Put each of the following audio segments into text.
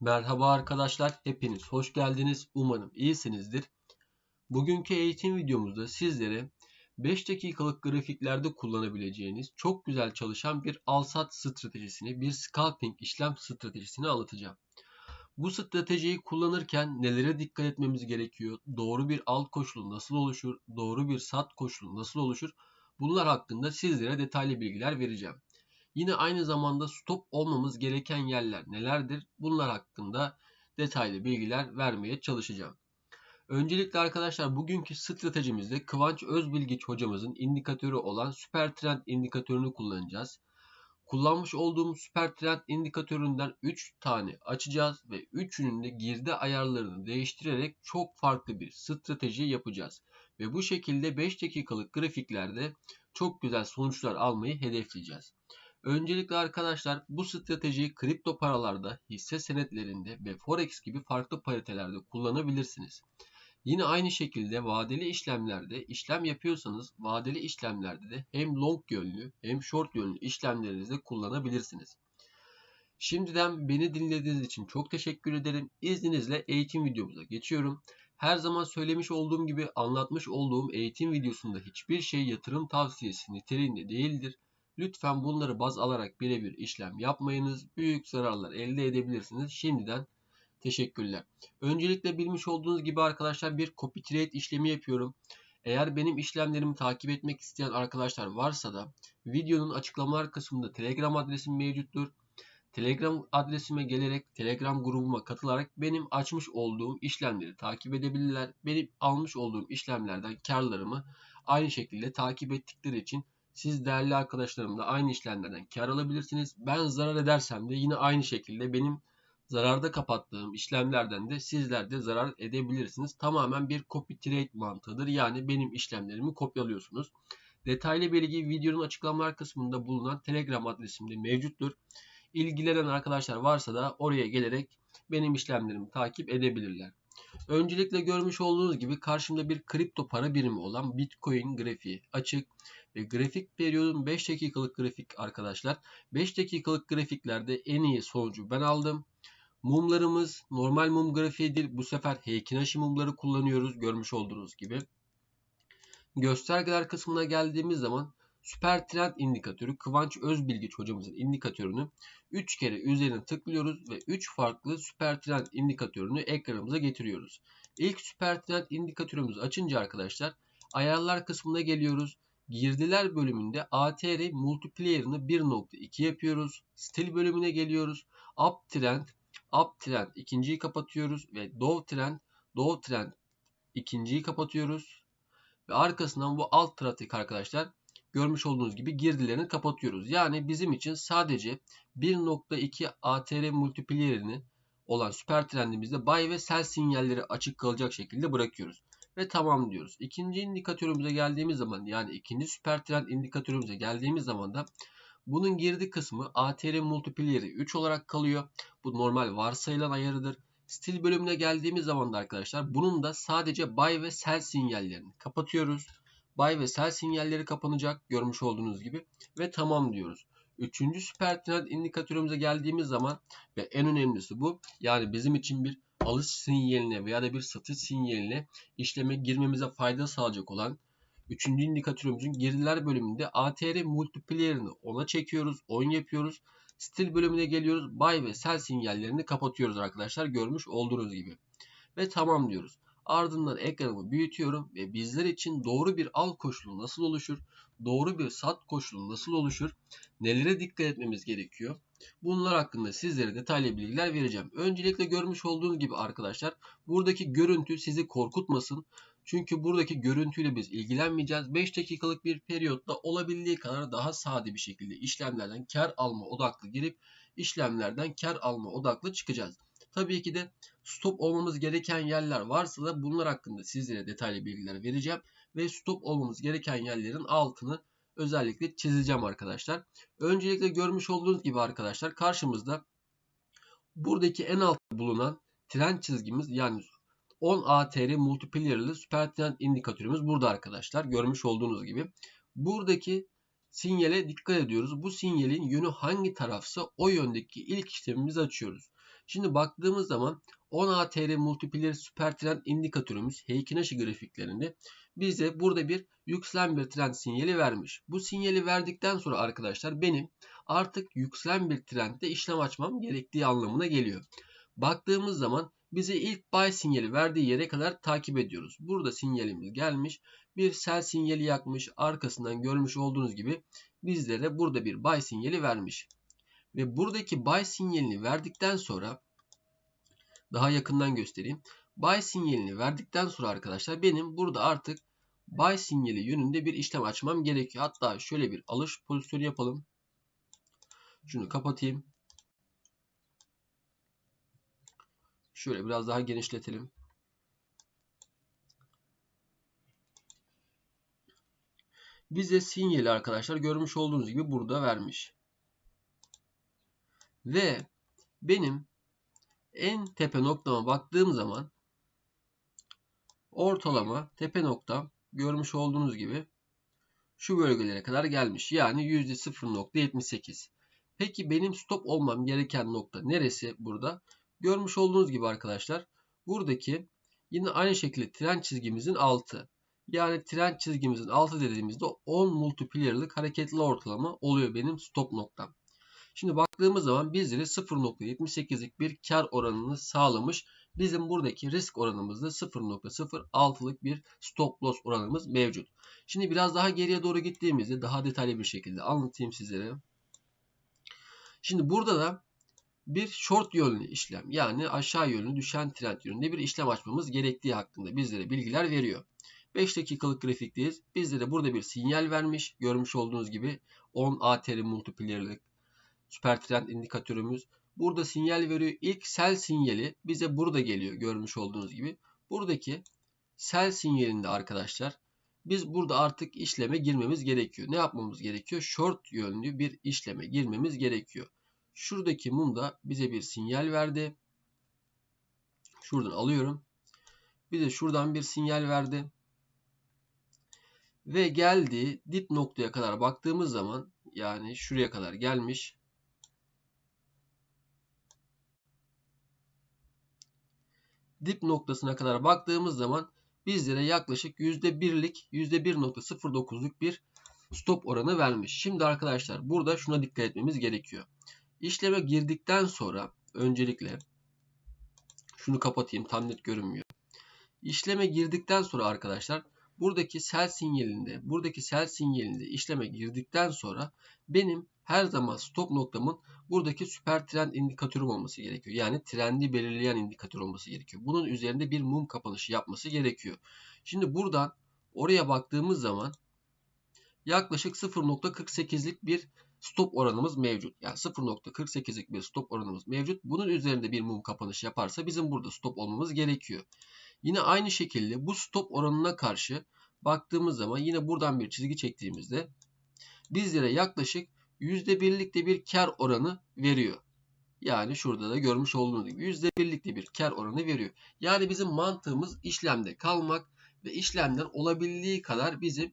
Merhaba arkadaşlar, hepiniz hoş geldiniz. Umarım iyisinizdir. Bugünkü eğitim videomuzda sizlere 5 dakikalık grafiklerde kullanabileceğiniz çok güzel çalışan bir al-sat stratejisini, bir scalping işlem stratejisini anlatacağım. Bu stratejiyi kullanırken nelere dikkat etmemiz gerekiyor? Doğru bir alt koşulu nasıl oluşur? Doğru bir sat koşulu nasıl oluşur? Bunlar hakkında sizlere detaylı bilgiler vereceğim. Yine aynı zamanda stop olmamız gereken yerler nelerdir? Bunlar hakkında detaylı bilgiler vermeye çalışacağım. Öncelikle arkadaşlar bugünkü stratejimizde Kıvanç Özbilgiç hocamızın indikatörü olan süper trend indikatörünü kullanacağız. Kullanmış olduğum süper trend indikatöründen 3 tane açacağız ve 3'ünün de girdi ayarlarını değiştirerek çok farklı bir strateji yapacağız. Ve bu şekilde 5 dakikalık grafiklerde çok güzel sonuçlar almayı hedefleyeceğiz. Öncelikle arkadaşlar bu stratejiyi kripto paralarda, hisse senetlerinde ve forex gibi farklı paritelerde kullanabilirsiniz. Yine aynı şekilde vadeli işlemlerde işlem yapıyorsanız vadeli işlemlerde de hem long yönlü hem short yönlü işlemlerinizde kullanabilirsiniz. Şimdiden beni dinlediğiniz için çok teşekkür ederim. İzninizle eğitim videomuza geçiyorum. Her zaman söylemiş olduğum gibi anlatmış olduğum eğitim videosunda hiçbir şey yatırım tavsiyesi niteliğinde değildir. Lütfen bunları baz alarak birebir işlem yapmayınız. Büyük zararlar elde edebilirsiniz. Şimdiden teşekkürler. Öncelikle bilmiş olduğunuz gibi arkadaşlar bir copy trade işlemi yapıyorum. Eğer benim işlemlerimi takip etmek isteyen arkadaşlar varsa da videonun açıklamalar kısmında Telegram adresim mevcuttur. Telegram adresime gelerek Telegram grubuma katılarak benim açmış olduğum işlemleri takip edebilirler. Benim almış olduğum işlemlerden karlarımı aynı şekilde takip ettikleri için siz değerli arkadaşlarımla aynı işlemlerden kar alabilirsiniz. Ben zarar edersem de yine aynı şekilde benim zararda kapattığım işlemlerden de sizler de zarar edebilirsiniz. Tamamen bir copy trade mantığıdır. Yani benim işlemlerimi kopyalıyorsunuz. Detaylı bilgi videonun açıklamalar kısmında bulunan Telegram adresimde mevcuttur. İlgilenen arkadaşlar varsa da oraya gelerek benim işlemlerimi takip edebilirler. Öncelikle görmüş olduğunuz gibi karşımda bir kripto para birimi olan Bitcoin grafiği açık ve grafik periyodun 5 dakikalık grafik arkadaşlar. 5 dakikalık grafiklerde en iyi sonucu ben aldım. Mumlarımız normal mum grafiğidir. Bu sefer Heikinashi mumları kullanıyoruz görmüş olduğunuz gibi. Göstergeler kısmına geldiğimiz zaman Süper Trend indikatörü Kıvanç Özbilgiç hocamızın indikatörünü 3 kere üzerine tıklıyoruz ve 3 farklı Süper Trend indikatörünü ekranımıza getiriyoruz. İlk Süper Trend indikatörümüzü açınca arkadaşlar ayarlar kısmına geliyoruz. Girdiler bölümünde ATR multiplier'ını 1.2 yapıyoruz. Stil bölümüne geliyoruz. Uptrend, Uptrend ikinciyi kapatıyoruz ve Downtrend, Downtrend ikinciyi kapatıyoruz. Ve arkasından bu alt trafik arkadaşlar görmüş olduğunuz gibi girdilerini kapatıyoruz. Yani bizim için sadece 1.2 ATR multiplier'ini olan süper trendimizde buy ve sell sinyalleri açık kalacak şekilde bırakıyoruz. Ve tamam diyoruz. İkinci indikatörümüze geldiğimiz zaman yani ikinci süper trend indikatörümüze geldiğimiz zaman da bunun girdi kısmı ATR multiplier'i 3 olarak kalıyor. Bu normal varsayılan ayarıdır. Stil bölümüne geldiğimiz zaman da arkadaşlar bunun da sadece buy ve sell sinyallerini kapatıyoruz. Buy ve sell sinyalleri kapanacak görmüş olduğunuz gibi ve tamam diyoruz. Üçüncü süper trend indikatörümüze geldiğimiz zaman ve en önemlisi bu. Yani bizim için bir alış sinyaline veya da bir satış sinyaline işleme girmemize fayda sağlayacak olan üçüncü indikatörümüzün girdiler bölümünde ATR multiplier'ini ona çekiyoruz, 10 yapıyoruz. Stil bölümüne geliyoruz. Buy ve sell sinyallerini kapatıyoruz arkadaşlar. Görmüş olduğunuz gibi. Ve tamam diyoruz. Ardından ekranımı büyütüyorum ve bizler için doğru bir al koşulu nasıl oluşur? Doğru bir sat koşulu nasıl oluşur? Nelere dikkat etmemiz gerekiyor? Bunlar hakkında sizlere detaylı bilgiler vereceğim. Öncelikle görmüş olduğunuz gibi arkadaşlar buradaki görüntü sizi korkutmasın. Çünkü buradaki görüntüyle biz ilgilenmeyeceğiz. 5 dakikalık bir periyotta olabildiği kadar daha sade bir şekilde işlemlerden kar alma odaklı girip işlemlerden kar alma odaklı çıkacağız. Tabii ki de stop olmamız gereken yerler varsa da bunlar hakkında sizlere detaylı bilgiler vereceğim. Ve stop olmamız gereken yerlerin altını özellikle çizeceğim arkadaşlar. Öncelikle görmüş olduğunuz gibi arkadaşlar karşımızda buradaki en altta bulunan trend çizgimiz yani 10 ATR multiplier'lı süper trend indikatörümüz burada arkadaşlar. Görmüş olduğunuz gibi. Buradaki sinyale dikkat ediyoruz. Bu sinyalin yönü hangi tarafsa o yöndeki ilk işlemimizi açıyoruz. Şimdi baktığımız zaman 10 ATR multiplier süper trend indikatörümüz Heikinashi grafiklerinde bize burada bir yükselen bir trend sinyali vermiş. Bu sinyali verdikten sonra arkadaşlar benim artık yükselen bir trendde işlem açmam gerektiği anlamına geliyor. Baktığımız zaman bize ilk buy sinyali verdiği yere kadar takip ediyoruz. Burada sinyalimiz gelmiş. Bir sell sinyali yakmış. Arkasından görmüş olduğunuz gibi bizlere burada bir buy sinyali vermiş. Ve buradaki buy sinyalini verdikten sonra daha yakından göstereyim. Buy sinyalini verdikten sonra arkadaşlar benim burada artık buy sinyali yönünde bir işlem açmam gerekiyor. Hatta şöyle bir alış pozisyonu yapalım. Şunu kapatayım. Şöyle biraz daha genişletelim. Bize sinyali arkadaşlar görmüş olduğunuz gibi burada vermiş. Ve benim en tepe noktama baktığım zaman ortalama tepe noktam görmüş olduğunuz gibi şu bölgelere kadar gelmiş. Yani %0.78. Peki benim stop olmam gereken nokta neresi burada? Görmüş olduğunuz gibi arkadaşlar buradaki yine aynı şekilde trend çizgimizin altı. Yani trend çizgimizin altı dediğimizde 10 multiplier'lık hareketli ortalama oluyor benim stop noktam. Şimdi baktığımız zaman bizlere 0.78'lik bir kar oranını sağlamış. Bizim buradaki risk oranımızda 0.06'lık bir stop loss oranımız mevcut. Şimdi biraz daha geriye doğru gittiğimizde daha detaylı bir şekilde anlatayım sizlere. Şimdi burada da bir short yönlü işlem yani aşağı yönlü düşen trend yönünde bir işlem açmamız gerektiği hakkında bizlere bilgiler veriyor. 5 dakikalık grafikteyiz. Bizlere burada bir sinyal vermiş. Görmüş olduğunuz gibi 10 ATR multiplier'lık süper trend indikatörümüz. Burada sinyal veriyor. İlk sell sinyali bize burada geliyor görmüş olduğunuz gibi. Buradaki sell sinyalinde arkadaşlar biz burada artık işleme girmemiz gerekiyor. Ne yapmamız gerekiyor? Short yönlü bir işleme girmemiz gerekiyor. Şuradaki mum da bize bir sinyal verdi. Şuradan alıyorum. Bize şuradan bir sinyal verdi. Ve geldi dip noktaya kadar baktığımız zaman yani şuraya kadar gelmiş. Dip noktasına kadar baktığımız zaman bizlere yaklaşık %1'lik %1.09'luk bir stop oranı vermiş. Şimdi arkadaşlar burada şuna dikkat etmemiz gerekiyor. İşleme girdikten sonra öncelikle şunu kapatayım tam net görünmüyor. İşleme girdikten sonra arkadaşlar buradaki sell sinyalinde, buradaki sell sinyalinde işleme girdikten sonra benim her zaman stop noktamın buradaki süper trend indikatörüm olması gerekiyor. Yani trendi belirleyen indikatör olması gerekiyor. Bunun üzerinde bir mum kapanışı yapması gerekiyor. Şimdi buradan oraya baktığımız zaman yaklaşık 0.48'lik bir stop oranımız mevcut. Yani 0.48'lik bir stop oranımız mevcut. Bunun üzerinde bir mum kapanış yaparsa bizim burada stop olmamız gerekiyor. Yine aynı şekilde bu stop oranına karşı baktığımız zaman yine buradan bir çizgi çektiğimizde bizlere yaklaşık %1'lik de bir kar oranı veriyor. Yani şurada da görmüş olduğunuz gibi %1'lik de bir kar oranı veriyor. Yani bizim mantığımız işlemde kalmak ve işlemden olabildiği kadar bizim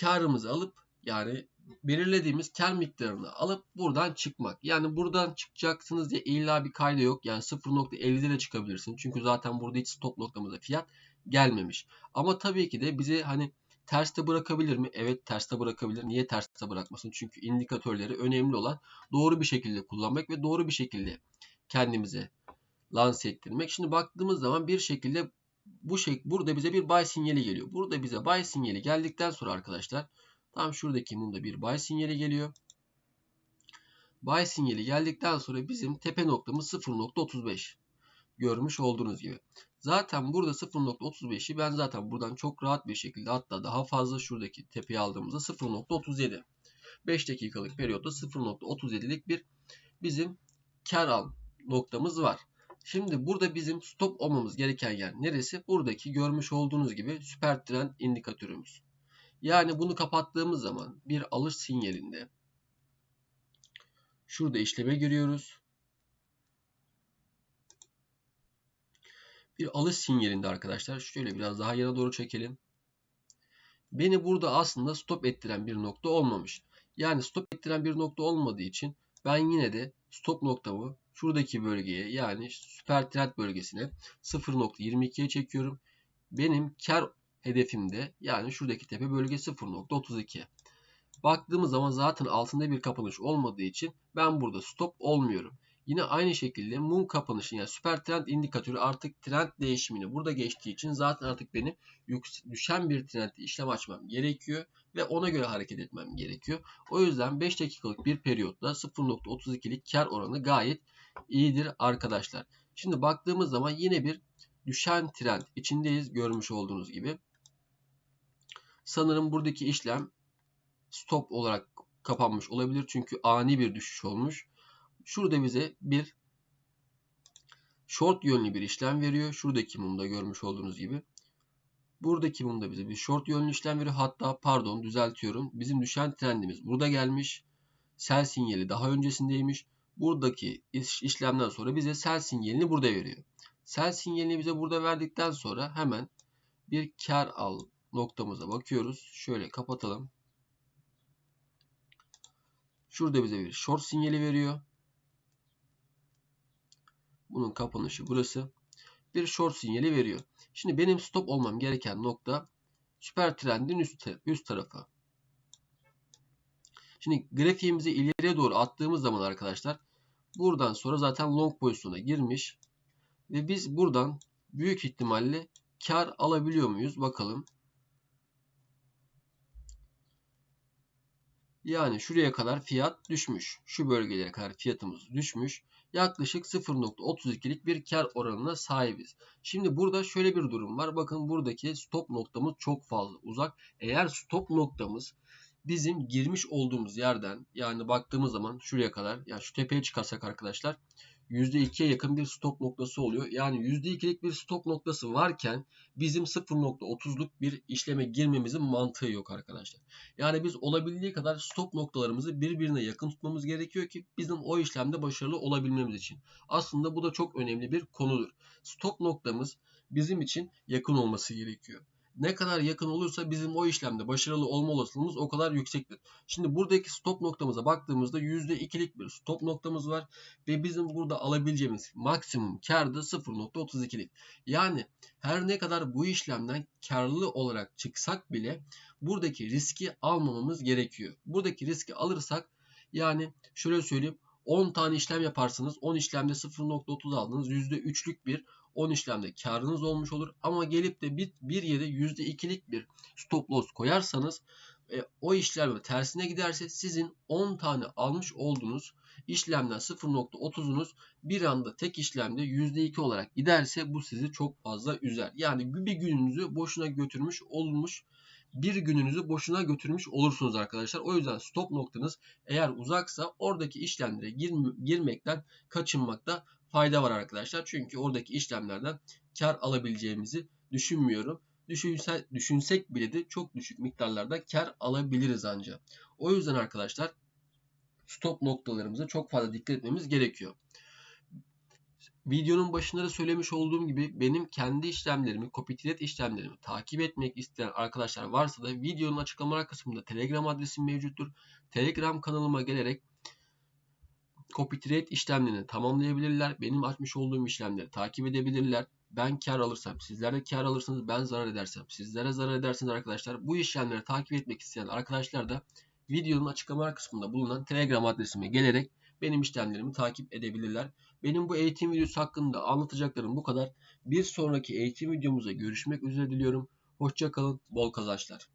karımızı alıp yani belirlediğimiz kar miktarını alıp buradan çıkmak. Yani buradan çıkacaksınız diye illa bir kayda yok. Yani 0.50'de de çıkabilirsin. Çünkü zaten burada hiç stop noktamıza fiyat gelmemiş. Ama tabii ki de bizi hani terste bırakabilir mi? Evet terste bırakabilir. Niye terste bırakmasın? Çünkü indikatörleri önemli olan doğru bir şekilde kullanmak ve doğru bir şekilde kendimize lanse ettirmek. Şimdi baktığımız zaman bir şekilde bu şey burada bize bir buy sinyali geliyor. Burada bize buy sinyali geldikten sonra arkadaşlar Tam şuradaki mumda bir buy sinyali geliyor. Buy sinyali geldikten sonra bizim tepe noktamız 0.35. Görmüş olduğunuz gibi. Zaten burada 0.35'i ben zaten buradan çok rahat bir şekilde hatta daha fazla şuradaki tepeyi aldığımızda 0.37. 5 dakikalık periyotta 0.37'lik bir bizim kar al noktamız var. Şimdi burada bizim stop olmamız gereken yer neresi? Buradaki görmüş olduğunuz gibi süper trend indikatörümüz. Yani bunu kapattığımız zaman bir alış sinyalinde şurada işleme giriyoruz. Bir alış sinyalinde arkadaşlar şöyle biraz daha yana doğru çekelim. Beni burada aslında stop ettiren bir nokta olmamış. Yani stop ettiren bir nokta olmadığı için ben yine de stop noktamı şuradaki bölgeye yani süper trend bölgesine 0.22'ye çekiyorum. Benim kar hedefimde yani şuradaki tepe bölge 0.32. Baktığımız zaman zaten altında bir kapanış olmadığı için ben burada stop olmuyorum. Yine aynı şekilde mum kapanışı yani süper trend indikatörü artık trend değişimini burada geçtiği için zaten artık benim düşen bir trendde işlem açmam gerekiyor ve ona göre hareket etmem gerekiyor. O yüzden 5 dakikalık bir periyotta 0.32'lik kar oranı gayet iyidir arkadaşlar. Şimdi baktığımız zaman yine bir düşen trend içindeyiz görmüş olduğunuz gibi. Sanırım buradaki işlem stop olarak kapanmış olabilir. Çünkü ani bir düşüş olmuş. Şurada bize bir short yönlü bir işlem veriyor. Şuradaki mumda görmüş olduğunuz gibi. Buradaki mumda bize bir short yönlü işlem veriyor. Hatta pardon düzeltiyorum. Bizim düşen trendimiz burada gelmiş. Sell sinyali daha öncesindeymiş. Buradaki işlemden sonra bize sell sinyalini burada veriyor. Sell sinyalini bize burada verdikten sonra hemen bir kar al noktamıza bakıyoruz. Şöyle kapatalım. Şurada bize bir short sinyali veriyor. Bunun kapanışı burası. Bir short sinyali veriyor. Şimdi benim stop olmam gereken nokta süper trendin üst, üst tarafı. Şimdi grafiğimizi ileriye doğru attığımız zaman arkadaşlar buradan sonra zaten long pozisyona girmiş. Ve biz buradan büyük ihtimalle kar alabiliyor muyuz? Bakalım. Yani şuraya kadar fiyat düşmüş. Şu bölgelere kadar fiyatımız düşmüş. Yaklaşık 0.32'lik bir kar oranına sahibiz. Şimdi burada şöyle bir durum var. Bakın buradaki stop noktamız çok fazla uzak. Eğer stop noktamız bizim girmiş olduğumuz yerden yani baktığımız zaman şuraya kadar yani şu tepeye çıkarsak arkadaşlar %2'ye yakın bir stop noktası oluyor. Yani %2'lik bir stop noktası varken bizim 0.30'luk bir işleme girmemizin mantığı yok arkadaşlar. Yani biz olabildiği kadar stop noktalarımızı birbirine yakın tutmamız gerekiyor ki bizim o işlemde başarılı olabilmemiz için. Aslında bu da çok önemli bir konudur. Stop noktamız bizim için yakın olması gerekiyor ne kadar yakın olursa bizim o işlemde başarılı olma olasılığımız o kadar yüksektir. Şimdi buradaki stop noktamıza baktığımızda %2'lik bir stop noktamız var ve bizim burada alabileceğimiz maksimum kar da 0.32'lik. Yani her ne kadar bu işlemden karlı olarak çıksak bile buradaki riski almamamız gerekiyor. Buradaki riski alırsak yani şöyle söyleyeyim 10 tane işlem yaparsınız. 10 işlemde 0.30 aldınız. %3'lük bir 10 işlemde karınız olmuş olur. Ama gelip de bir, bir yere %2'lik bir stop loss koyarsanız e, o işlem tersine giderse sizin 10 tane almış olduğunuz işlemden 0.30'unuz bir anda tek işlemde %2 olarak giderse bu sizi çok fazla üzer. Yani bir gününüzü boşuna götürmüş olmuş bir gününüzü boşuna götürmüş olursunuz arkadaşlar. O yüzden stop noktanız eğer uzaksa oradaki işlemlere gir, girmekten kaçınmakta fayda var arkadaşlar. Çünkü oradaki işlemlerden kar alabileceğimizi düşünmüyorum. Düşünse, düşünsek bile de çok düşük miktarlarda kar alabiliriz ancak. O yüzden arkadaşlar stop noktalarımıza çok fazla dikkat etmemiz gerekiyor. Videonun başında da söylemiş olduğum gibi benim kendi işlemlerimi, copy trade işlemlerimi takip etmek isteyen arkadaşlar varsa da videonun açıklamalar kısmında Telegram adresim mevcuttur. Telegram kanalıma gelerek copy işlemlerini tamamlayabilirler. Benim açmış olduğum işlemleri takip edebilirler. Ben kar alırsam sizler de kar alırsınız. Ben zarar edersem sizlere zarar edersiniz arkadaşlar. Bu işlemleri takip etmek isteyen arkadaşlar da videonun açıklamalar kısmında bulunan Telegram adresime gelerek benim işlemlerimi takip edebilirler. Benim bu eğitim videosu hakkında anlatacaklarım bu kadar. Bir sonraki eğitim videomuzda görüşmek üzere diliyorum. Hoşçakalın, bol kazançlar.